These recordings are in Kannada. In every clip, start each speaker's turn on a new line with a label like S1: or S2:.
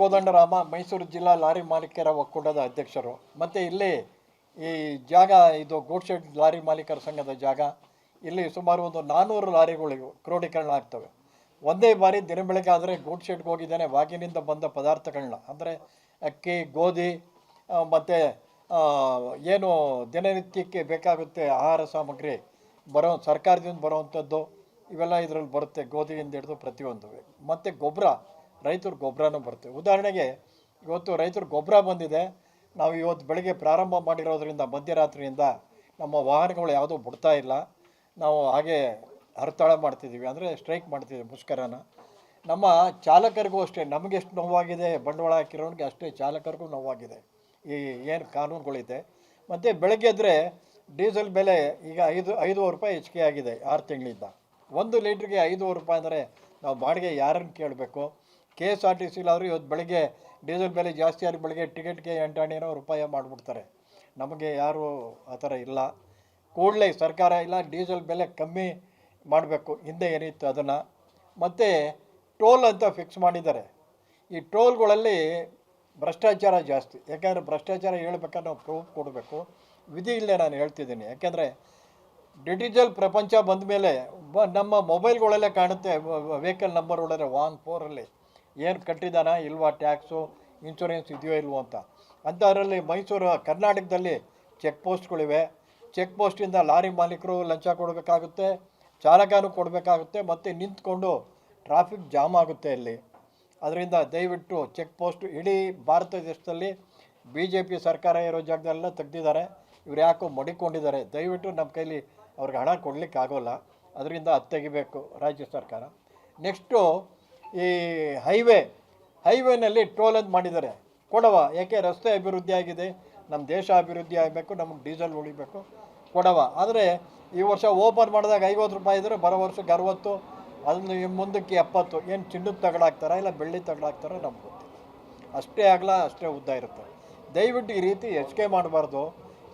S1: ಕೋದಂಡರಾಮ ಮೈಸೂರು ಜಿಲ್ಲಾ ಲಾರಿ ಮಾಲೀಕರ ಒಕ್ಕೂಟದ ಅಧ್ಯಕ್ಷರು. ಮತ್ತು ಇಲ್ಲಿ ಈ ಜಾಗ, ಇದು ಗೋಡ್ಶೆಡ್ ಲಾರಿ ಮಾಲೀಕರ ಸಂಘದ ಜಾಗ. ಇಲ್ಲಿ ಸುಮಾರು ಒಂದು ನಾನ್ನೂರು ಲಾರಿಗಳು ಕ್ರೋಢೀಕರಣ ಆಗ್ತವೆ. ಒಂದೇ ಬಾರಿ ದಿನ ಬೆಳಗ್ಗೆ ಆದರೆ ಗೂಡ್ ಶೆಡ್ಗೆ ಹೋಗಿದ್ದೇನೆ ವಾಗಿನಿಂದ ಬಂದ ಪದಾರ್ಥಗಳನ್ನ ಅಂದರೆ ಅಕ್ಕಿ, ಗೋಧಿ ಮತ್ತು ಏನು ದಿನನಿತ್ಯಕ್ಕೆ ಬೇಕಾಗುತ್ತೆ ಆಹಾರ ಸಾಮಗ್ರಿ ಬರೋ, ಸರ್ಕಾರದಿಂದ ಬರೋವಂಥದ್ದು, ಇವೆಲ್ಲ ಇದರಲ್ಲಿ ಬರುತ್ತೆ, ಗೋಧಿಯಿಂದ ಹಿಡಿದು ಪ್ರತಿಯೊಂದು ಮತ್ತು ಗೊಬ್ಬರ ರೈತರ ಗೊಬ್ಬರನೂ ಬರುತ್ತೆ. ಉದಾಹರಣೆಗೆ, ಇವತ್ತು ರೈತರ ಗೊಬ್ಬರ ಬಂದಿದೆ. ನಾವು ಇವತ್ತು ಬೆಳಗ್ಗೆ ಪ್ರಾರಂಭ ಮಾಡಿರೋದ್ರಿಂದ, ಮಧ್ಯರಾತ್ರಿಯಿಂದ ನಮ್ಮ ವಾಹನಗಳು ಯಾವುದೂ ಬಿಡ್ತಾ ಇಲ್ಲ. ನಾವು ಹಾಗೆ ಹರತಾಳ ಮಾಡ್ತಿದ್ದೀವಿ. ಅಂದರೆ ಸ್ಟ್ರೈಕ್ ಮಾಡ್ತಿದ್ದೀವಿ ಮುಷ್ಕರನ. ನಮ್ಮ ಚಾಲಕರಿಗೂ ಅಷ್ಟೇ, ನಮಗೆ ಎಷ್ಟು ನೋವಾಗಿದೆ, ಬಂಡವಾಳ ಹಾಕಿರೋನಿಗೆ ಅಷ್ಟೇ ಚಾಲಕರಿಗೂ ನೋವಾಗಿದೆ. ಈ ಏನು ಕಾನೂನುಗಳಿದೆ. ಮತ್ತು ಬೆಳಗ್ಗೆ ಎದ್ದರೆ ಡೀಸೆಲ್ ಬೆಲೆ ಈಗ ಐದು, ಐದೂವರೆ ರೂಪಾಯಿ ಹೆಚ್ಚಿಗೆ ಆಗಿದೆ ಆರು ತಿಂಗಳಿಂದ. ಒಂದು ಲೀಟ್ರಿಗೆ ಐದೂವರೆ ರೂಪಾಯಿ ಅಂದರೆ ನಾವು ಬಾಡಿಗೆ ಯಾರನ್ನು ಕೇಳಬೇಕು? ಕೆ ಎಸ್ ಆರ್ ಟಿ ಇವತ್ತು ಬೆಳಗ್ಗೆ ಡೀಸೆಲ್ ಬೆಲೆ ಜಾಸ್ತಿ ಆಗಿ ಬೆಳಗ್ಗೆ ಟಿಕೆಟ್ಗೆ ಎಂಟಾಣಿನೋ ರೂಪಾಯಿ ಮಾಡಿಬಿಡ್ತಾರೆ. ನಮಗೆ ಯಾರು ಆ ಥರ ಇಲ್ಲ. ಕೂಡಲೇ ಸರ್ಕಾರ ಇಲ್ಲ, ಡೀಸೆಲ್ ಬೆಲೆ ಕಮ್ಮಿ ಮಾಡಬೇಕು. ಹಿಂದೆ ಏನಿತ್ತು ಅದನ್ನು. ಮತ್ತು ಟೋಲ್ ಅಂತ ಫಿಕ್ಸ್ ಮಾಡಿದ್ದಾರೆ. ಈ ಟೋಲ್ಗಳಲ್ಲಿ ಭ್ರಷ್ಟಾಚಾರ ಜಾಸ್ತಿ. ಯಾಕೆಂದರೆ ಭ್ರಷ್ಟಾಚಾರ ಹೇಳ್ಬೇಕಾದ್ರೆ ನಾವು ಪ್ರೂಫ್ ಕೊಡಬೇಕು. ವಿಧಿ ಇಲ್ಲದೆ ನಾನು ಹೇಳ್ತಿದ್ದೀನಿ. ಯಾಕೆಂದರೆ ಡಿಜಿಟಲ್ ಪ್ರಪಂಚ ಬಂದ ಮೇಲೆ ನಮ್ಮ ಮೊಬೈಲ್ಗಳಲ್ಲೇ ಕಾಣುತ್ತೆ ವೆಹಿಕಲ್ ನಂಬರ್ ಹೊಡೆದ್ರೆ ಒನ್ ಫೋರಲ್ಲಿ. ಏನು ಕಟ್ಟಿದಾನ ಇಲ್ವಾ ಟ್ಯಾಕ್ಸು? ಇನ್ಶೂರೆನ್ಸ್ ಇದೆಯೋ ಇಲ್ವೋ ಅಂತ. ಅಂಥದ್ರಲ್ಲಿ ಮೈಸೂರು, ಕರ್ನಾಟಕದಲ್ಲಿ ಚೆಕ್ ಪೋಸ್ಟ್ಗಳಿವೆ ಚೆಕ್ ಪೋಸ್ಟಿಂದ ಲಾರಿ ಮಾಲೀಕರು ಲಂಚ ಕೊಡಬೇಕಾಗುತ್ತೆ, ಚಾಲಕನೂ ಕೊಡಬೇಕಾಗುತ್ತೆ, ಮತ್ತು ನಿಂತ್ಕೊಂಡು ಟ್ರಾಫಿಕ್ ಜಾಮ್ ಆಗುತ್ತೆ ಇಲ್ಲಿ. ಅದರಿಂದ ದಯವಿಟ್ಟು ಚೆಕ್ ಪೋಸ್ಟ್ ಇಡೀ ಭಾರತ ದೇಶದಲ್ಲಿ ಬಿ ಜೆ ಪಿ ಸರ್ಕಾರ ಇರೋ ಜಾಗದಲ್ಲೆಲ್ಲ ತೆಗ್ದಿದ್ದಾರೆ. ಇವ್ರು ಯಾಕೋ ಮಡಿಕೊಂಡಿದ್ದಾರೆ. ದಯವಿಟ್ಟು ನಮ್ಮ ಕೈಲಿ ಅವ್ರಿಗೆ ಹಣ ಕೊಡಲಿಕ್ಕಾಗೋಲ್ಲ. ಅದರಿಂದ ಅದು ತೆಗಿಬೇಕು ರಾಜ್ಯ ಸರ್ಕಾರ. ನೆಕ್ಸ್ಟು ಈ ಹೈವೇ, ಹೈವೇನಲ್ಲಿ ಟೋಲ್ ಅಂತ ಮಾಡಿದ್ದಾರೆ. ಕೊಡವ ಯಾಕೆ ರಸ್ತೆ ಅಭಿವೃದ್ಧಿ ಆಗಿದೆ? ನಮ್ಮ ದೇಶ ಅಭಿವೃದ್ಧಿ ಆಗಬೇಕು, ನಮಗೆ ಡೀಸೆಲ್ ಉಳಿಬೇಕು. ಕೊಡವ. ಆದರೆ ಈ ವರ್ಷ ಓಪನ್ ಮಾಡಿದಾಗ ಐವತ್ತು ರೂಪಾಯಿ ಇದ್ದರೆ ಬರೋ ವರ್ಷಕ್ಕೆ ಅರವತ್ತು ಅದನ್ನು ಮುಂದಕ್ಕೆ ಎಪ್ಪತ್ತು. ಏನು ಚಿನ್ನದ ತಗಡಾಕ್ತಾರ ಇಲ್ಲ ಬೆಳ್ಳಿ ತಗಡಾಕ್ತಾರ ನಮ್ಗೆ ಅಷ್ಟೇ ಆಗಲ್ಲ ಅಷ್ಟೇ ಉದ್ದ ಇರುತ್ತೆ. ದಯವಿಟ್ಟು ಈ ರೀತಿ ಹೆಚ್ಚಿಗೆ ಮಾಡಬಾರ್ದು.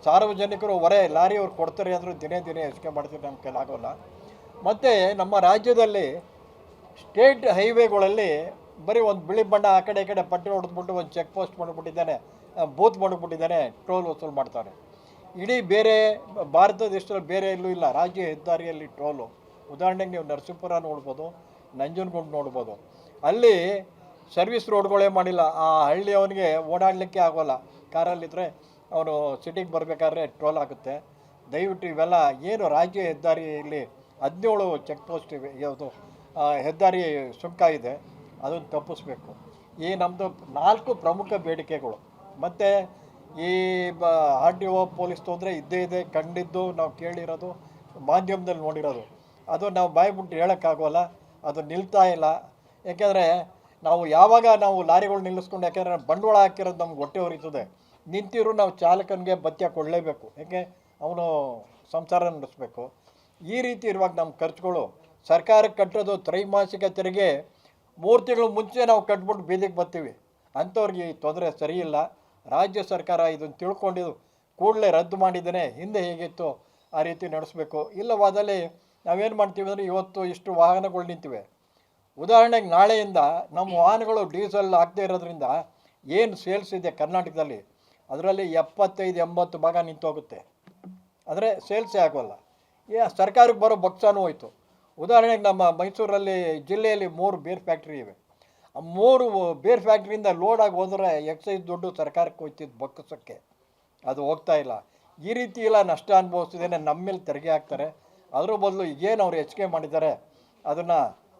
S1: ಸಾರ್ವಜನಿಕರು ಹೊರೆ ಲಾರಿ ಅವ್ರು ಕೊಡ್ತಾರೆ ಅಂದರೂ ದಿನೇ ದಿನೇ ಹೆಚ್ಚಿಗೆ ಮಾಡ್ತೀವಿ ನಮ್ಮ ಕೈಲಾಗೋಲ್ಲ. ಮತ್ತು ನಮ್ಮ ರಾಜ್ಯದಲ್ಲಿ ಸ್ಟೇಟ್ ಹೈವೇಗಳಲ್ಲಿ ಬರೀ ಒಂದು ಬಿಳಿ ಬಣ್ಣ ಆ ಕಡೆ ಈ ಕಡೆ ಪಟ್ಟಿ ಹೊಡೆದ್ಬಿಟ್ಟು ಒಂದು ಚೆಕ್ ಪೋಸ್ಟ್ ಮಾಡಿಬಿಟ್ಟಿದ್ದಾನೆ ಬೂತ್ ಮಾಡಿಬಿಟ್ಟಿದ್ದಾನೆ ಟೋಲ್ ವಸೂಲು ಮಾಡ್ತಾರೆ. ಇಡೀ ಬೇರೆ ಭಾರತ ದೇಶದಲ್ಲಿ ಬೇರೆ ಎಲ್ಲೂ ಇಲ್ಲ, ರಾಜ್ಯ ಹೆದ್ದಾರಿಯಲ್ಲಿ ಟೋಲು ಉದಾಹರಣೆಗೆ ನೀವು ನರಸಿಂಪುರ ನೋಡ್ಬೋದು, ನಂಜನಗೂಡು ನೋಡ್ಬೋದು. ಅಲ್ಲಿ ಸರ್ವಿಸ್ ರೋಡ್ಗಳೇ ಮಾಡಿಲ್ಲ, ಆ ಹಳ್ಳಿ ಅವನಿಗೆ ಓಡಾಡಲಿಕ್ಕೆ ಆಗೋಲ್ಲ. ಕಾರಲ್ಲಿದ್ದರೆ ಅವನು ಸಿಟಿಗೆ ಬರಬೇಕಾದ್ರೆ ಟೋಲ್ ಆಗುತ್ತೆ. ದಯವಿಟ್ಟು ಇವೆಲ್ಲ ಏನು ರಾಜ್ಯ ಹೆದ್ದಾರಿಯಲ್ಲಿ ಹದಿನೇಳು ಚೆಕ್ ಪೋಸ್ಟ್ ಇವೆ, ಯಾವುದು ಹೆದ್ದಾರಿ ಸುಂಕ ಇದೆ, ಅದನ್ನು ತಪ್ಪಿಸ್ಬೇಕು. ಈ ನಮ್ಮದು ನಾಲ್ಕು ಪ್ರಮುಖ ಬೇಡಿಕೆಗಳು. ಮತ್ತು ಈ ಬ, ಆರ್ ಡಿ ಒ ಪೊಲೀಸ್ ತೊಂದರೆ ಇದ್ದೇ ಇದೆ, ಕಂಡಿದ್ದು ನಾವು ಕೇಳಿರೋದು, ಮಾಧ್ಯಮದಲ್ಲಿ ನೋಡಿರೋದು. ಅದು ನಾವು ಬಾಯ್ಬಿಟ್ಟು ಹೇಳೋಕ್ಕಾಗೋಲ್ಲ, ಅದು ನಿಲ್ತಾ ಇಲ್ಲ. ಯಾಕೆಂದರೆ ನಾವು ಯಾವಾಗ ನಾವು ಲಾರಿಗಳು ನಿಲ್ಲಿಸ್ಕೊಂಡು, ಯಾಕೆಂದರೆ ಬಂಡವಾಳ ಹಾಕಿರೋದು ನಮ್ಗೆ ಹೊಟ್ಟೆ ಉರಿತದೆ. ನಿಂತಿರು ನಾವು ಚಾಲಕನಿಗೆ ಭತ್ಯ ಕೊಡಲೇಬೇಕು. ಯಾಕೆ? ಅವನು ಸಂಸಾರ ನಡೆಸಬೇಕು. ಈ ರೀತಿ ಇರುವಾಗ ನಮ್ಮ ಖರ್ಚುಗಳು ಸರ್ಕಾರಕ್ಕೆ ಕಟ್ಟೋದು ತ್ರೈಮಾಸಿಕ ತೆರಿಗೆ ಮೂರು ತಿಂಗಳು ಮುಂಚೆ ನಾವು ಕಟ್ಬಿಟ್ಟು ಬೀದಿಗೆ ಬರ್ತೀವಿ. ಅಂಥವ್ರಿಗೆ ಈ ತೊಂದರೆ ಸರಿಯಿಲ್ಲ. ರಾಜ್ಯ ಸರ್ಕಾರ ಇದನ್ನು ತಿಳ್ಕೊಂಡಿದ್ದು ಕೂಡಲೇ ರದ್ದು ಮಾಡಿದ್ದೇನೆ. ಹಿಂದೆ ಹೇಗಿತ್ತು ಆ ರೀತಿ ನಡೆಸಬೇಕು. ಇಲ್ಲವಾದಲ್ಲಿ ನಾವೇನು ಮಾಡ್ತೀವಿ ಅಂದರೆ ಇವತ್ತು ಇಷ್ಟು ವಾಹನಗಳು ನಿಂತಿವೆ. ಉದಾಹರಣೆಗೆ ನಾಳೆಯಿಂದ ನಮ್ಮ ವಾಹನಗಳು ಡೀಸೆಲ್ ಆಗದೇ ಇರೋದ್ರಿಂದ ಏನು ಸೇಲ್ಸ್ ಇದೆ ಕರ್ನಾಟಕದಲ್ಲಿ? ಅದರಲ್ಲಿ ಎಪ್ಪತ್ತೈದು, ಎಂಬತ್ತು ಭಾಗ ನಿಂತೋಗುತ್ತೆ. ಅಂದರೆ ಸೇಲ್ಸೇ ಆಗೋಲ್ಲ. ಏ ಸರ್ಕಾರಕ್ಕೆ ಬರೋ ಬಕ್ಸಾನು ಹೋಯ್ತು. ಉದಾಹರಣೆಗೆ ನಮ್ಮ ಮೈಸೂರಲ್ಲಿ ಜಿಲ್ಲೆಯಲ್ಲಿ ಮೂರು ಬೇರ್ ಫ್ಯಾಕ್ಟ್ರಿ ಇವೆ. ಆ ಮೂರು ಬೇರ್ ಫ್ಯಾಕ್ಟ್ರಿಯಿಂದ ಲೋಡ್ ಆಗಿ ಹೋದರೆ ಎಕ್ಸೈಸ್ ದುಡ್ಡು ಸರ್ಕಾರಕ್ಕೆ ಹೋಗ್ತಿದ್ದು ಬೊಕ್ಕಸಕ್ಕೆ. ಅದು ಹೋಗ್ತಾ ಇಲ್ಲ. ಈ ರೀತಿ ಎಲ್ಲ ನಷ್ಟ ಅನುಭವಿಸ್ತಿದ್ದೇನೆ. ನಮ್ಮ ಮೇಲೆ ತೆರಿಗೆ ಹಾಕ್ತಾರೆ. ಅದ್ರ ಬದಲು ಏನು ಅವ್ರು ಹೆಚ್ಚಿಗೆ ಮಾಡಿದ್ದಾರೆ ಅದನ್ನು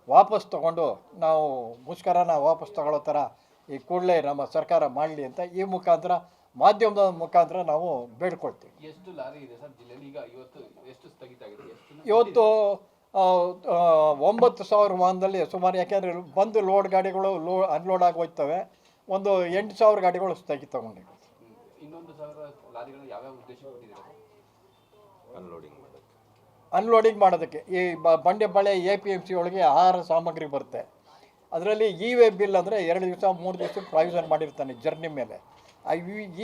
S1: ವಾಪಸ್ ತಗೊಂಡು ನಾವು ಮುಷ್ಕರನ ವಾಪಸ್ ತಗೊಳ್ಳೋ ಥರ ಈ ಕೂಡಲೇ ನಮ್ಮ ಸರ್ಕಾರ ಮಾಡಲಿ ಅಂತ ಈ ಮುಖಾಂತರ ಮಾಧ್ಯಮದ ಮುಖಾಂತರ ನಾವು ಬೇಡ್ಕೊಳ್ತೀವಿ.
S2: ಎಷ್ಟು ಲಾರಿ ಇದೆ ಸರ್ ಜಿಲ್ಲೆಯಲ್ಲಿ? ಈಗ ಇವತ್ತು ಎಷ್ಟು ಸ್ಥಗಿತ ಆಗಿದೆ?
S1: ಇವತ್ತು ಒಂಬತ್ತು ಸಾವಿರ ವಾಹನದಲ್ಲಿ ಸುಮಾರು ಯಾಕೆಂದರೆ ಬಂದು ಲೋಡ್ ಗಾಡಿಗಳು ಲೋ ಅನ್ಲೋಡ್ ಆಗಿ ಹೋಗ್ತವೆ. ಒಂದು ಎಂಟು ಸಾವಿರ ಗಾಡಿಗಳು ಸ್ಥಗಿತ
S2: ಕೊಟ್ಟಿದ್ದಾರೆ?
S3: ಅನ್ಲೋಡಿಂಗ್
S1: ಮಾಡೋದಕ್ಕೆ. ಈ ಬ ಬಳೆ ಎ ಪಿ ಎಂ ಸಿ ಒಳಗೆ ಆಹಾರ ಸಾಮಗ್ರಿ ಬರುತ್ತೆ. ಅದರಲ್ಲಿ ಇ ವೇ ಬಿಲ್ ಅಂದರೆ ಎರಡು ದಿವಸ ಮೂರು ದಿವಸ ಪ್ರಾವಿಷನ್ ಮಾಡಿರ್ತಾನೆ ಜರ್ನಿ ಮೇಲೆ. ಆ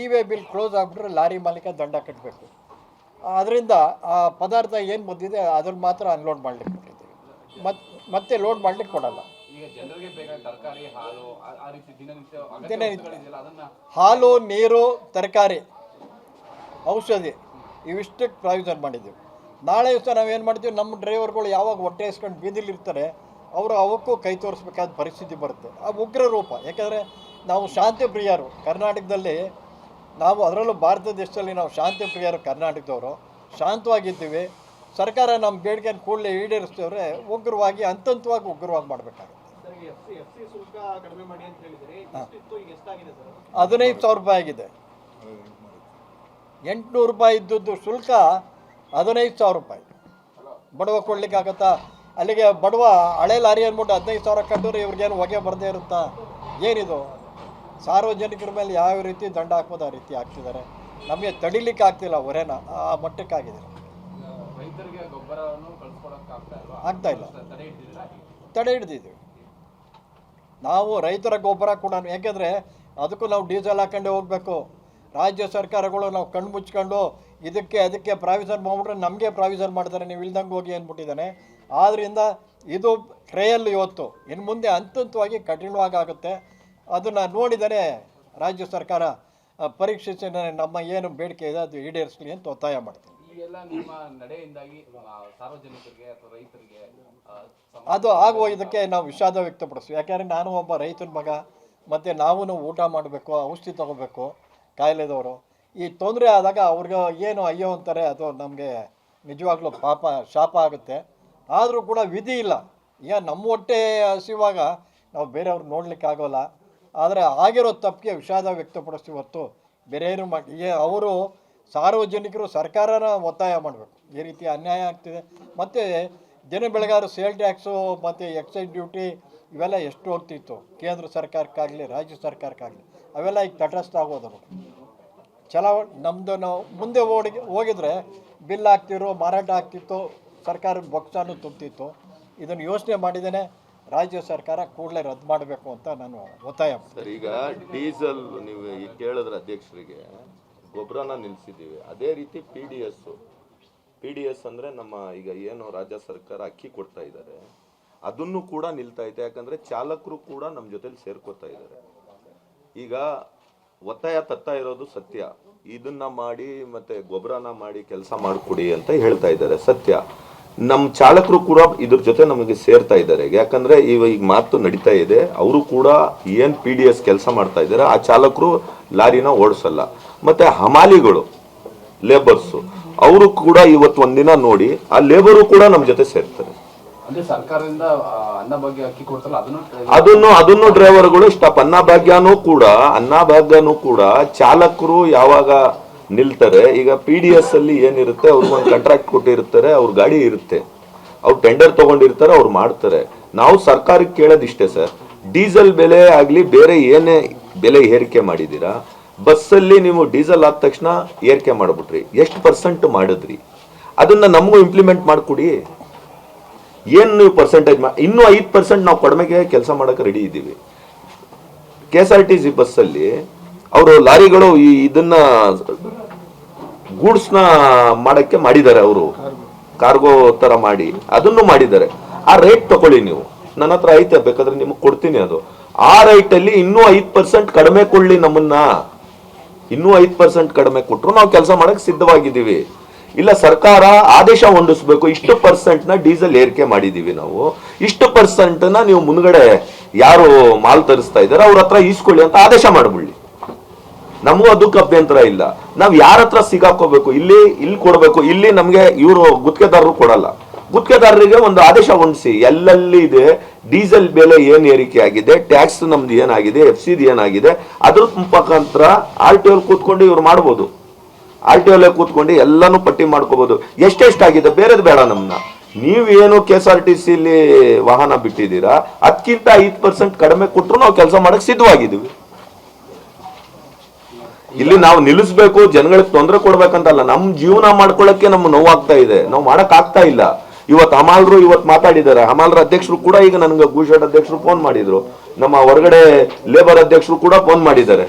S1: ಇ ವೇ ಬಿಲ್ ಕ್ಲೋಸ್ ಆಗಿಬಿಟ್ರೆ ಲಾರಿ ಮಾಲೀಕ ದಂಡ ಕಟ್ಟಬೇಕು ಅದರಿಂದ ಆ ಪದಾರ್ಥ ಏನು ಬಂದಿದೆ ಅದನ್ನು ಮಾತ್ರ ಅನ್ಲೋಡ್ ಮಾಡ್ಲಿಕ್ಕೆ ಕೊಟ್ಟಿದ್ದೀವಿ ಮತ್ತೆ ಮತ್ತೆ ಲೋಡ್ ಮಾಡ್ಲಿಕ್ಕೆ ಕೊಡಲ್ಲ.
S2: ಹಾಲು
S1: ನೀರು ತರಕಾರಿ ಔಷಧಿ ಇವಿಷ್ಟಕ್ಕೆ ಪ್ರಾವಿಷನ್ ಮಾಡಿದ್ದೀವಿ. ನಾಳೆ ದಿವಸ ನಾವೇನು ಮಾಡ್ತೀವಿ ನಮ್ಮ ಡ್ರೈವರ್ಗಳು ಯಾವಾಗ ಹೊಟ್ಟೆ ಇಸ್ಕೊಂಡು ಬೀದಿಲಿರ್ತಾರೆ ಅವರು ಅವಕ್ಕೂ ಕೈ ತೋರಿಸ್ಬೇಕಾದ ಪರಿಸ್ಥಿತಿ ಬರುತ್ತೆ. ಆ ಉಗ್ರ ರೂಪ ಯಾಕಂದರೆ ನಾವು ಶಾಂತಿ ಪ್ರಿಯರು ಕರ್ನಾಟಕದಲ್ಲಿ ನಾವು ಅದರಲ್ಲೂ ಭಾರತ ದೇಶದಲ್ಲಿ ನಾವು ಶಾಂತಿ ಪ್ರಿಯರು ಕರ್ನಾಟಕದವರು ಶಾಂತವಾಗಿದ್ದೀವಿ. ಸರ್ಕಾರ ನಮ್ಮ ಬೇಡಿಕೆ ಕೂಡಲೇ ಈಡೇರಿಸ್ತೇವ್ರೆ ಉಗ್ರವಾಗಿ ಹಂತಂತವಾಗಿ ಉಗ್ರವಾಗಿ ಮಾಡಬೇಕಾಗುತ್ತೆ. ಹದಿನೈದು ಸಾವಿರ ರೂಪಾಯಿ ಆಗಿದೆ. ಎಂಟುನೂರು ರೂಪಾಯಿ ಇದ್ದದ್ದು ಶುಲ್ಕ ಹದಿನೈದು ಸಾವಿರ ರೂಪಾಯಿ. ಬಡವ ಕೊಡ್ಲಿಕ್ಕಾಗತ್ತಾ ಅಲ್ಲಿಗೆ ಬಡವ ಹಳೆ ಲಾರಿ ಅಂದ್ಬಿಟ್ಟು ಹದಿನೈದು ಸಾವಿರ ಕಟ್ಟಿದ್ರೆ ಇವ್ರಿಗೇನು ಹೊಗೆ ಬರದೇ ಇರುತ್ತಾ? ಏನಿದು? ಸಾರ್ವಜನಿಕರ ಮೇಲೆ ಯಾವ ರೀತಿ ದಂಡ ಹಾಕ್ಬೋದು ಆ ರೀತಿ ಹಾಕ್ತಿದ್ದಾರೆ ನಮಗೆ ತಡಿಲಿಕ್ಕೆ ಆಗ್ತಿಲ್ಲ ಹೊರೆನ. ಆ ಮಟ್ಟಕ್ಕಾಗಿದೆ
S2: ಆಗ್ತಾ
S1: ಇಲ್ಲ.
S2: ತಡೆ
S1: ಹಿಡ್ದಿದ್ದೀವಿ. ನಾವು ರೈತರ ಗೊಬ್ಬರ ಕೂಡ ಯಾಕೆಂದರೆ ಅದಕ್ಕೂ ನಾವು ಡೀಸೆಲ್ ಹಾಕೊಂಡೇ ಹೋಗಬೇಕು. ರಾಜ್ಯ ಸರ್ಕಾರಗಳು ನಾವು ಕಣ್ಣು ಮುಚ್ಕೊಂಡು ಇದಕ್ಕೆ ಅದಕ್ಕೆ ಪ್ರಾವಿಷನ್ ಮಾಡ್ಬಿಟ್ರೆ ನಮಗೆ ಪ್ರಾವಿಷನ್ ಮಾಡ್ತಾರೆ. ನೀವು ಇಲ್ದಂಗೆ ಹೋಗಿ ಅಂದ್ಬಿಟ್ಟಿದ್ದಾನೆ. ಆದ್ದರಿಂದ ಇದು ಟ್ರೇಯಲ್ಲಿ ಇವತ್ತು. ಇನ್ನು ಮುಂದೆ ಹಂತ ಹಂತವಾಗಿ ಕಠಿಣವಾಗಿ ಆಗುತ್ತೆ. ಅದನ್ನು ನೋಡಿದರೆ ರಾಜ್ಯ ಸರ್ಕಾರ ಪರೀಕ್ಷಿಸಿ ನಮ್ಮ ಏನು ಬೇಡಿಕೆ ಇದೆ ಅದು ಈಡೇರಿಸಲಿ ಅಂತ ಒತ್ತಾಯ ಮಾಡ್ತೀನಿ. ಅದು ಆಗೋದಕ್ಕೆ ನಾವು ವಿಷಾದ ವ್ಯಕ್ತಪಡಿಸ್ತೀವಿ. ಯಾಕೆಂದರೆ ನಾನು ಒಬ್ಬ ರೈತನ ಮಗ ಮತ್ತು ನಾವು ಊಟ ಮಾಡಬೇಕು ಔಷಧಿ ತಗೋಬೇಕು ಕಾಯಿಲೆದವರು. ಈ ತೊಂದರೆ ಆದಾಗ ಅವ್ರಿಗೆ ಏನು ಅಯ್ಯೋ ಅಂತಾರೆ ಅದು ನಮಗೆ ನಿಜವಾಗ್ಲೂ ಪಾಪ ಶಾಪ ಆಗುತ್ತೆ. ಆದರೂ ಕೂಡ ವಿಧಿ ಇಲ್ಲ. ಈಗ ನಮ್ಮ ಹೊಟ್ಟೆ ಹಸಿವಾಗ ನಾವು ಬೇರೆಯವ್ರು ನೋಡ್ಲಿಕ್ಕೆ ಆಗೋಲ್ಲ ಆದರೆ ಆಗಿರೋ ತಪ್ಪಿಗೆ ವಿಷಾದ ವ್ಯಕ್ತಪಡಿಸ್ತೀವಿ ಹೊತ್ತು ಬೇರೆ ಏನು ಮಾಡಿ ಅವರು ಸಾರ್ವಜನಿಕರು ಸರ್ಕಾರನ ಒತ್ತಾಯ ಮಾಡಬೇಕು. ಈ ರೀತಿ ಅನ್ಯಾಯ ಆಗ್ತಿದೆ. ಮತ್ತು ದಿನ ಬೆಳಗಾರು ಸೇಲ್ ಟ್ಯಾಕ್ಸು, ಮತ್ತು ಎಕ್ಸೈಸ್ ಡ್ಯೂಟಿ ಇವೆಲ್ಲ ಎಷ್ಟು ಹೋಗ್ತಿತ್ತು ಕೇಂದ್ರ ಸರ್ಕಾರಕ್ಕಾಗಲಿ, ರಾಜ್ಯ ಸರ್ಕಾರಕ್ಕಾಗಲಿ, ಅವೆಲ್ಲ ಈಗ ತಟಸ್ಥ ಆಗೋದರು ಚಲಾವ ನಮ್ಮದು ನಾವು ಮುಂದೆ ಓಡಿ ಹೋಗಿದ್ರೆ ಬಿಲ್ ಹಾಕ್ತಿರೋ ಮಾರಾಟ ಆಗ್ತಿತ್ತು ಸರ್ಕಾರ ಬೊಕ್ಸಾನು ತುಂಬ್ತಿತ್ತು. ಇದನ್ನು ಯೋಚನೆ ಮಾಡಿದ್ದೇನೆ. ರಾಜ್ಯ ಸರ್ಕಾರ ಕೂಡಲೇ ರದ್ದು ಮಾಡಬೇಕು ಅಂತ ನಾನು ಒತ್ತಾಯ
S3: ಸರ್, ಈಗ ಡೀಸೆಲ್ ನೀವು ಈಗ ಕೇಳಿದ್ರೆ ಅಧ್ಯಕ್ಷರಿಗೆ ಗೊಬ್ಬರನ ನಿಲ್ಲಿಸಿದ್ದೀವಿ ಅದೇ ರೀತಿ P D S P D S ಅಂದರೆ ನಮ್ಮ ಈಗ ಏನು ರಾಜ್ಯ ಸರ್ಕಾರ ಅಕ್ಕಿ ಕೊಡ್ತಾ ಇದ್ದಾರೆ. ಅದನ್ನು ಕೂಡ ನಿಲ್ತಾ ಇದೆ. ಯಾಕಂದರೆ ಚಾಲಕರು ಕೂಡ ನಮ್ಮ ಜೊತೇಲಿ ಸೇರ್ಕೋತಾ ಇದ್ದಾರೆ. ಈಗ ಒತ್ತಾಯ ತತ್ತಾ ಇರೋದು ಸತ್ಯ. ಇದನ್ನ ಮಾಡಿ ಮತ್ತೆ ಗೊಬ್ಬರನ ಮಾಡಿ ಕೆಲಸ ಮಾಡಿಕೊಡಿ ಅಂತ ಹೇಳ್ತಾ ಇದ್ದಾರೆ. ಸತ್ಯ. ನಮ್ಮ ಚಾಲಕರು ಕೂಡ ಇದ್ರ ಜೊತೆ ನಮಗೆ ಸೇರ್ತಾ ಇದ್ದಾರೆ. ಯಾಕಂದ್ರೆ ಇವ ಈಗ ಮಾತು ನಡೀತಾ ಇದೆ. ಅವರು ಕೂಡ ಏನ್ ಪಿ ಡಿ ಎಸ್ ಕೆಲಸ ಮಾಡ್ತಾ ಇದ್ದಾರೆ ಆ ಚಾಲಕರು ಲಾರಿನ ಓಡಿಸಲ್ಲ. ಮತ್ತೆ ಹಮಾಲಿಗಳು ಲೇಬರ್ಸು ಅವರು ಕೂಡ ಇವತ್ತು ಒಂದಿನ ನೋಡಿ ಆ ಲೇಬರು ಕೂಡ ನಮ್ಮ ಜೊತೆ ಸೇರ್ತಾರೆ.
S2: ಅದನ್ನು
S3: ಅದನ್ನು ಅದನ್ನು ಡ್ರೈವರ್ಗಳು ಸ್ಟಾಪ್ ಅನ್ನಭಾಗ್ಯನೂ ಕೂಡ ಅನ್ನಭಾಗ್ಯನೂ ಕೂಡ ಚಾಲಕರು ಯಾವಾಗ ನಿಲ್ತಾರೆ. ಈಗ ಪಿ ಡಿ ಎಸ್ ಅಲ್ಲಿ ಏನಿರುತ್ತೆ ಅವ್ರಿಗೆ ಒಂದು ಕಾಂಟ್ರಾಕ್ಟ್ ಕೊಟ್ಟಿರ್ತಾರೆ, ಅವ್ರ ಗಾಡಿ ಇರುತ್ತೆ. ಅವ್ರು ಟೆಂಡರ್ ತಗೊಂಡಿರ್ತಾರೆ, ಅವ್ರು ಮಾಡ್ತಾರೆ. ನಾವು ಸರ್ಕಾರಕ್ಕೆ ಕೇಳೋದಿಷ್ಟೇ ಸರ್. ಡೀಸೆಲ್ ಬೆಲೆ ಆಗಲಿ, ಬೇರೆ ಏನೇ ಬೆಲೆ ಏರಿಕೆ ಮಾಡಿದ್ದೀರಾ, ಬಸ್ಸಲ್ಲಿ ನೀವು ಡೀಸೆಲ್ ಆದ ತಕ್ಷಣ ಏರಿಕೆ ಮಾಡಿಬಿಟ್ರಿ. ಎಷ್ಟು ಪರ್ಸೆಂಟ್ ಮಾಡಿದ್ರಿ? ಅದನ್ನ ನಮಗೂ ಇಂಪ್ಲಿಮೆಂಟ್ ಮಾಡಿಕೊಡಿ. ಏನು ನೀವು ಪರ್ಸೆಂಟೇಜ್ ಮಾ, ಇನ್ನೂ ಐದು ಪರ್ಸೆಂಟ್ ನಾವು ಕಡಿಮೆಗೆ ಕೆಲಸ ಮಾಡೋಕೆ ರೆಡಿ ಇದ್ದೀವಿ. K S R T C ಬಸ್ಸಲ್ಲಿ, ಅವರು ಲಾರಿಗಳು ಈ ಇದನ್ನ ಗೂಡ್ಸ್ನ ಮಾಡೋಕ್ಕೆ ಮಾಡಿದ್ದಾರೆ ಅವರು. ಕಾರ್ಗೋ ತರ ಮಾಡಿ, ಅದನ್ನು ಮಾಡಿದ್ದಾರೆ. ಆ ರೇಟ್ ತಗೊಳ್ಳಿ ನೀವು. ನನ್ನ ಹತ್ರ ಐತೆ, ಬೇಕಾದ್ರೆ ನಿಮಗೆ ಕೊಡ್ತೀನಿ ಅದು. ಆ ರೈಟಲ್ಲಿ ಇನ್ನೂ ಐದು ಪರ್ಸೆಂಟ್ ಕಡಿಮೆ ಕೊಡ್ಲಿ ನಮ್ಮನ್ನ. ಇನ್ನೂ ಐದು ಪರ್ಸೆಂಟ್ ಕಡಿಮೆ ಕೊಟ್ಟರು ನಾವು ಕೆಲಸ ಮಾಡಕ್ ಸಿದ್ಧವಾಗಿದ್ದೀವಿ. ಇಲ್ಲ, ಸರ್ಕಾರ ಆದೇಶ ಹೊಂದಿಸ್ಬೇಕು. ಇಷ್ಟು ಪರ್ಸೆಂಟ್ನ ಡೀಸೆಲ್ ಏರಿಕೆ ಮಾಡಿದೀವಿ ನಾವು. ಇಷ್ಟು ಪರ್ಸೆಂಟ್ನ ನೀವು ಮುಂದ್ಗಡೆ ಯಾರು ಮಾಲ್ ತರಿಸ್ತಾ ಇದಾರೆ ಅವ್ರ ಹತ್ರ ಈಸ್ಕೊಳ್ಳಿ ಅಂತ ಆದೇಶ ಮಾಡ್ಬಿಡ್ಲಿ. ನಮಗೂ ಅದಕ್ಕೆ ಅಭ್ಯಂತರ ಇಲ್ಲ. ನಾವು ಯಾರ ಹತ್ರ ಸಿಗಾಕೋಬೇಕು, ಇಲ್ಲಿ ಇಲ್ಲಿ ಕೊಡಬೇಕು, ಇಲ್ಲಿ ನಮಗೆ ಇವರು ಗುತ್ತಿಗೆದಾರರು ಕೊಡಲ್ಲ. ಗುತ್ತಿಗೆದಾರರಿಗೆ ಒಂದು ಆದೇಶ ಹೊಂದಿಸಿ, ಎಲ್ಲೆಲ್ಲಿ ಇದೆ, ಡೀಸೆಲ್ ಬೆಲೆ ಏನು ಏರಿಕೆ ಆಗಿದೆ, ಟ್ಯಾಕ್ಸ್ ನಮ್ದು ಏನಾಗಿದೆ ಎಫ್ ಸಿದು ಏನಾಗಿದೆ, ಅದ್ರ ಮುಖಾಂತರ ಆರ್ ಟಿ ಎಲ್ ಕೂತ್ಕೊಂಡು ಇವ್ರು ಮಾಡ್ಬೋದು. ಆರ್ ಟಿ ಎಲ್ ಕೂತ್ಕೊಂಡು ಎಲ್ಲಾನು ಪಟ್ಟಿ ಮಾಡ್ಕೋಬಹುದು ಎಷ್ಟೆಷ್ಟಾಗಿದೆ, ಬೇರೆದು ಬೇಡ ನಮ್ಮನ್ನ ನೀವೇನು ಕೆ ಎಸ್ ಆರ್ ಟಿ ಸಿಲಿ ವಾಹನ ಬಿಟ್ಟಿದ್ದೀರಾ ಅದಕ್ಕಿಂತ ಐದು ಪರ್ಸೆಂಟ್ ಕಡಿಮೆ ಕೊಟ್ಟರು ನಾವು ಕೆಲಸ ಮಾಡಕ್ ಸಿದ್ಧವಾಗಿದ್ದೀವಿ. ಇಲ್ಲಿ ನಾವು ನಿಲ್ಲಿಸ್ಬೇಕು, ಜನಗಳಿಗೆ ತೊಂದರೆ ಕೊಡ್ಬೇಕಂತಲ್ಲ, ನಮ್ ಜೀವನ ಮಾಡ್ಕೊಳ್ಳಕ್ಕೆ ನಮ್ಗೆ ನೋವಾಗ್ತಾ ಇದೆ. ನಾವು ಮಾಡಕ್ ಆಗ್ತಾ ಇಲ್ಲ. ಇವತ್ತು ಹಮಾಲ್ರು ಇವತ್ತು ಮಾತಾಡಿದ್ದಾರೆ. ಹಮಾಲ್ರ ಅಧ್ಯಕ್ಷರು ಕೂಡ ಈಗ ನನಗೆ ಭೂಷಣ್ ಅಧ್ಯಕ್ಷರು ಫೋನ್ ಮಾಡಿದ್ರು. ನಮ್ಮ ಹೊರಗಡೆ ಲೇಬರ್ ಅಧ್ಯಕ್ಷರು ಕೂಡ ಫೋನ್ ಮಾಡಿದ್ದಾರೆ.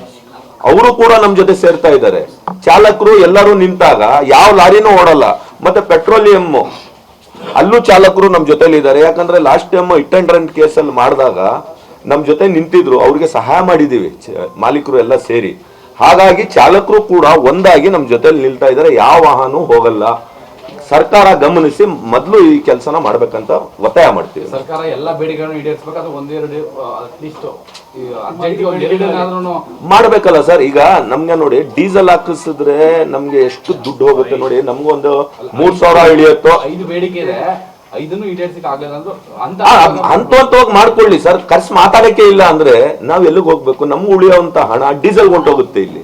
S3: ಅವರು ಕೂಡ ನಮ್ ಜೊತೆ ಸೇರ್ತಾ ಇದ್ದಾರೆ. ಚಾಲಕರು ಎಲ್ಲರೂ ನಿಂತಾಗ ಯಾವ ಲಾರಿನೂ ಓಡಲ್ಲ, ಮತ್ತೆ ಪೆಟ್ರೋಲಿಯಂ ಅಲ್ಲೂ ಚಾಲಕರು ನಮ್ಮ ಜೊತೆಲಿ ಇದ್ದಾರೆ. ಯಾಕಂದ್ರೆ last time hit and run ಕೇಸಲ್ಲಿ ಮಾಡಿದಾಗ ನಮ್ಮ ಜೊತೆ ನಿಂತಿದ್ರು. ಅವ್ರಿಗೆ ಸಹಾಯ ಮಾಡಿದೀವಿ. ಮಾಲೀಕರು ಎಲ್ಲ ಸೇರಿ. ಹಾಗಾಗಿ ಚಾಲಕರು ಕೂಡ ಒಂದಾಗಿ ನಮ್ಮ ಜೊತೆಲಿ ನಿಲ್ತಾ ಇದ್ದಾರೆ ಯಾವ ವಾಹನ ಹೋಗಲ್ಲ. ಸರ್ಕಾರ ಗಮನಿಸಿ ಮೊದಲು ಈ ಕೆಲಸನ ಮಾಡ್ಬೇಕಂತ ಒತ್ತಾಯ ಮಾಡ್ತೀವಿ.
S2: ಸರ್ಕಾರ ಎಲ್ಲ ಬೇಡಿಕೆಗಳನ್ನು ಈಡೇರಿಸಬೇಕಾದ್ರೆ ಒಂದೆರಡು ಅಟ್ಲೀಸ್ಟ್
S3: ಮಾಡ್ಬೇಕಲ್ಲ ಸರ್. ಈಗ ನಮ್ಗೆ ನೋಡಿ ಡೀಸೆಲ್ ಹಾಕಿಸಿದ್ರೆ ನಮ್ಗೆ ಎಷ್ಟು ದುಡ್ಡು ಹೋಗುತ್ತೆ ನೋಡಿ. ನಮ್ಗೊಂದು ಮೂರ್ ಸಾವಿರ ಇಳಿಯತ್ತೋ?
S2: ಐದು ಬೇಡಿಕೆ ಇದೆ. ಐದನ್ನು ಈಡೇರಿಸಕ್ಕೆ ಆಗ್ಲಿಲ್ಲ ಅಂದ್ರು ಅಂತ
S3: ಹೋಗಿ ಹಂತವಾಗಿ ಮಾಡ್ಕೊಳ್ಳಿ. ಸರ್. ಖರ್ಚು ಮಾತಾಡಕ್ಕೆ ಇಲ್ಲ ಅಂದ್ರೆ ನಾವ್ ಎಲ್ಲಿಗೆ ಹೋಗ್ಬೇಕು? ನಮ್ಗೆ ಉಳಿಯುವಂತ ಹಣ ಡೀಸೆಲ್ ಹೊಂಟೋಗುತ್ತೆ ಇಲ್ಲಿ.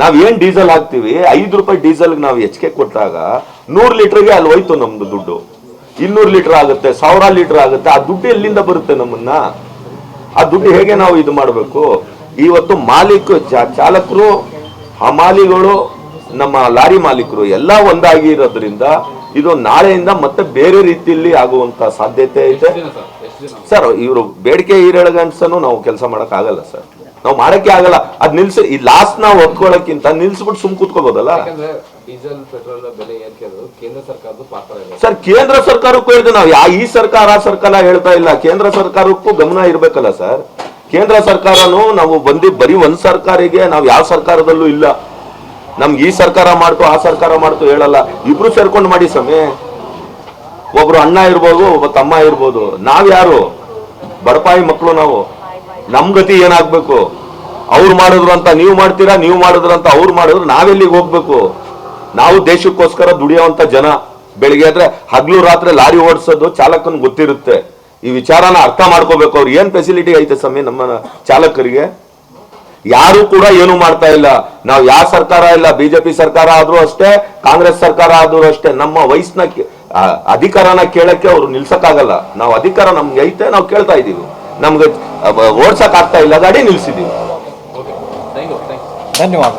S3: ನಾವ್ ಏನ್ ಡೀಸೆಲ್ ಹಾಕ್ತಿವಿ? ಐದು ರೂಪಾಯಿ ಡೀಸೆಲ್ ನಾವು ಹೆಚ್ಚಿಗೆ ಕೊಟ್ಟಾಗ ನೂರ್ ಲೀಟರ್ಗೆ ಅಲ್ಲಿ ಹೋಯ್ತು ನಮ್ದು ದುಡ್ಡು. ಇನ್ನೂರು ಲೀಟರ್ ಆಗುತ್ತೆ ಸಾವಿರ ಲೀಟರ್ ಆಗುತ್ತೆ. ಆ ದುಡ್ಡು ಎಲ್ಲಿಂದ ಬರುತ್ತೆ ನಮ್ಮನ್ನ? ಆ ದುಡ್ಡು ಹೇಗೆ ನಾವು ಇದು ಮಾಡಬೇಕು? ಇವತ್ತು ಮಾಲೀಕ ಚಾಲಕರು ಹಮಾಲಿಗಳು ನಮ್ಮ ಲಾರಿ ಮಾಲೀಕರು ಎಲ್ಲ ಒಂದಾಗಿ ಇರೋದ್ರಿಂದ ಇದು ನಾಳೆಯಿಂದ ಮತ್ತೆ ಬೇರೆ ರೀತಿಯಲ್ಲಿ ಆಗುವಂತ ಸಾಧ್ಯತೆ ಇದೆ.
S2: ಸರ್?
S3: ಇವರು ಬೇಡಿಕೆ ಈರೇಳಗಂಟ್ಸನು ನಾವು ಕೆಲಸ ಮಾಡಕ್ ಆಗಲ್ಲ ಸರ್. ನಾವು ಮಾಡಕ್ಕೆ ಆಗಲ್ಲ. ಅದ್ ನಿಲ್ಸಿ ಈ ಲಾಸ್ಟ್ ನಾವು ಹೊತ್ಕೊಳ್ಳೋಕ್ಕಿಂತ ನಿಲ್ಸ್ಬಿಟ್ಟು ಸುಮ್
S2: ಪಾತ್ರ
S3: ಸರ್ ಕೇಂದ್ರ ಸರ್ಕಾರಕ್ಕೂ ಹೇಳಿದ್ರೆ ನಾವು ಯಾ ಈ ಸರ್ಕಾರ ಆ ಸರ್ಕಾರ ಹೇಳ್ತಾ ಇಲ್ಲ. ಕೇಂದ್ರ ಸರ್ಕಾರಕ್ಕೂ ಗಮನ ಇರ್ಬೇಕಲ್ಲ ಸರ್. ಕೇಂದ್ರ ಸರ್ಕಾರನು ನಾವು ಬಂದಿ ಬರೀ ಒಂದ್ ಸರ್ಕಾರಿಗೆ ನಾವು ಯಾವ ಸರ್ಕಾರದಲ್ಲೂ ಇಲ್ಲ. ನಮ್ಗೆ ಈ ಸರ್ಕಾರ ಮಾಡ್ತು, ಆ ಸರ್ಕಾರ ಮಾಡ್ತು ಹೇಳಲ್ಲ. ಇಬ್ರು ಸೇರ್ಕೊಂಡು ಮಾಡಿ ಸ್ವಾಮಿ. ಒಬ್ರು ಅಣ್ಣ ಇರ್ಬೋದು, ಒಬ್ಬ ತಮ್ಮ ಇರ್ಬೋದು. ನಾವ್ ಯಾರು? ಬಡಪಾಯಿ ಮಕ್ಕಳು ನಾವು. ನಮ್ ಗತಿ ಏನಾಗ್ಬೇಕು? ಅವ್ರು ಮಾಡಿದ್ರು ಅಂತ ನೀವು ಮಾಡ್ತೀರಾ, ನೀವು ಮಾಡಿದ್ರು ಅಂತ ಅವ್ರು ಮಾಡಿದ್ರು ನಾವೆಲ್ಲಿಗೆ ಹೋಗ್ಬೇಕು? ನಾವು ದೇಶಕ್ಕೋಸ್ಕರ ದುಡಿಯುವಂತ ಜನ. ಬೆಳಿಗ್ಗೆ ಆದ್ರೆ ಹಗ್ಲು, ರಾತ್ರಿ ಲಾರಿ ಓಡಿಸೋದು ಚಾಲಕನ್ ಗೊತ್ತಿರುತ್ತೆ. ಈ ವಿಚಾರನ ಅರ್ಥ ಮಾಡ್ಕೋಬೇಕು ಅವ್ರು. ಏನ್ ಫೆಸಿಲಿಟಿ ಐತೆ ಸ್ವಾಮಿ ನಮ್ಮ ಚಾಲಕರಿಗೆ? ಯಾರು ಕೂಡ ಏನು ಮಾಡ್ತಾ ಇಲ್ಲ. ನಾವು ಯಾವ ಸರ್ಕಾರ ಇಲ್ಲ ಬಿಜೆಪಿ ಸರ್ಕಾರ ಆದ್ರೂ ಅಷ್ಟೇ ಕಾಂಗ್ರೆಸ್ ಸರ್ಕಾರ ಆದ್ರೂ ಅಷ್ಟೇ ನಮ್ಮ ವಯಸ್ಸಿನ ಅಧಿಕಾರನ ಕೇಳಕ್ಕೆ ಅವ್ರು ನಿಲ್ಸಕ್ಕಾಗಲ್ಲ. ನಾವು ಅಧಿಕಾರ ನಮ್ಗೆ ಐತೆ ನಾವು ಕೇಳ್ತಾ ಇದೀವಿ ನಮ್ಗೆ ಓಡ್ಸಕ್ ಆಗ್ತಾ ಇಲ್ಲ ಗಾಡಿ ನಿಲ್ಸಿದೀವಿ
S2: okay thank you thank you
S1: ಧನ್ಯವಾದ